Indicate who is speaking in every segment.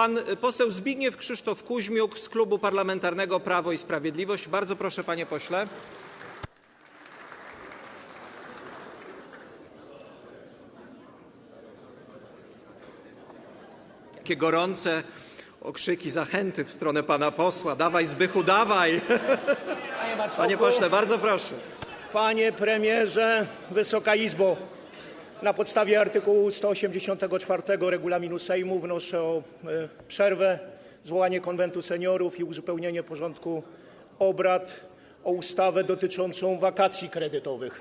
Speaker 1: pan poseł Zbigniew Krzysztof Kuźmiuk z Klubu Parlamentarnego Prawo i Sprawiedliwość. Bardzo proszę, panie pośle. Jakie gorące okrzyki zachęty w stronę pana posła. Dawaj, Zbychu, dawaj!
Speaker 2: Panie
Speaker 1: pośle, bardzo proszę.
Speaker 2: Panie premierze, Wysoka Izbo, na podstawie artykułu 184 regulaminu Sejmu wnoszę o e, przerwę, zwołanie konwentu seniorów i uzupełnienie porządku obrad o ustawę dotyczącą wakacji kredytowych.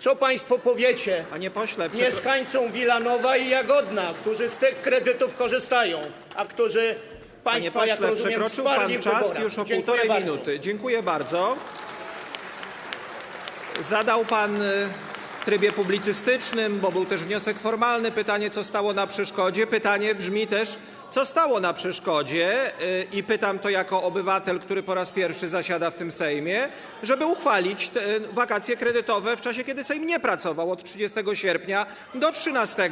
Speaker 2: Co państwo powiecie
Speaker 1: Panie pośle, przepro-
Speaker 2: mieszkańcom Wilanowa i Jagodna, którzy z tych kredytów korzystają, a którzy
Speaker 1: Panie
Speaker 2: państwa, jak
Speaker 1: pośle,
Speaker 2: rozumiem,
Speaker 1: przekroczył
Speaker 2: wsparli
Speaker 1: pan
Speaker 2: w
Speaker 1: czas
Speaker 2: wyborach.
Speaker 1: już o
Speaker 2: Dziękuję
Speaker 1: półtorej
Speaker 2: bardzo.
Speaker 1: minuty. Dziękuję bardzo. Zadał pan y, w trybie publicystycznym, bo był też wniosek formalny, pytanie, co stało na przeszkodzie. Pytanie brzmi też, co stało na przeszkodzie y, i pytam to jako obywatel, który po raz pierwszy zasiada w tym Sejmie, żeby uchwalić te y, wakacje kredytowe w czasie, kiedy Sejm nie pracował od 30 sierpnia do 13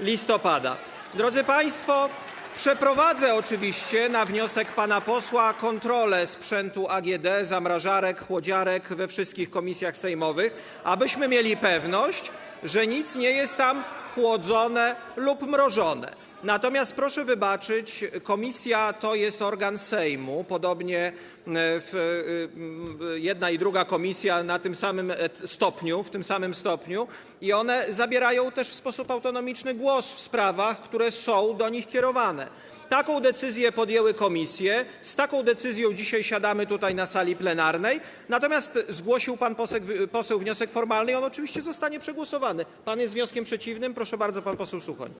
Speaker 1: listopada. Drodzy Państwo, Przeprowadzę oczywiście na wniosek pana posła kontrolę sprzętu AGD, zamrażarek, chłodziarek we wszystkich komisjach sejmowych, abyśmy mieli pewność, że nic nie jest tam chłodzone lub mrożone. Natomiast proszę wybaczyć, komisja to jest organ Sejmu, podobnie e, e, jedna i druga komisja na tym samym stopniu, w tym samym stopniu i one zabierają też w sposób autonomiczny głos w sprawach, które są do nich kierowane. Taką decyzję podjęły komisje, z taką decyzją dzisiaj siadamy tutaj na sali plenarnej, natomiast zgłosił pan poseł, wniosek formalny i on oczywiście zostanie przegłosowany. Pan jest wnioskiem przeciwnym? Proszę bardzo, pan poseł Suchoń.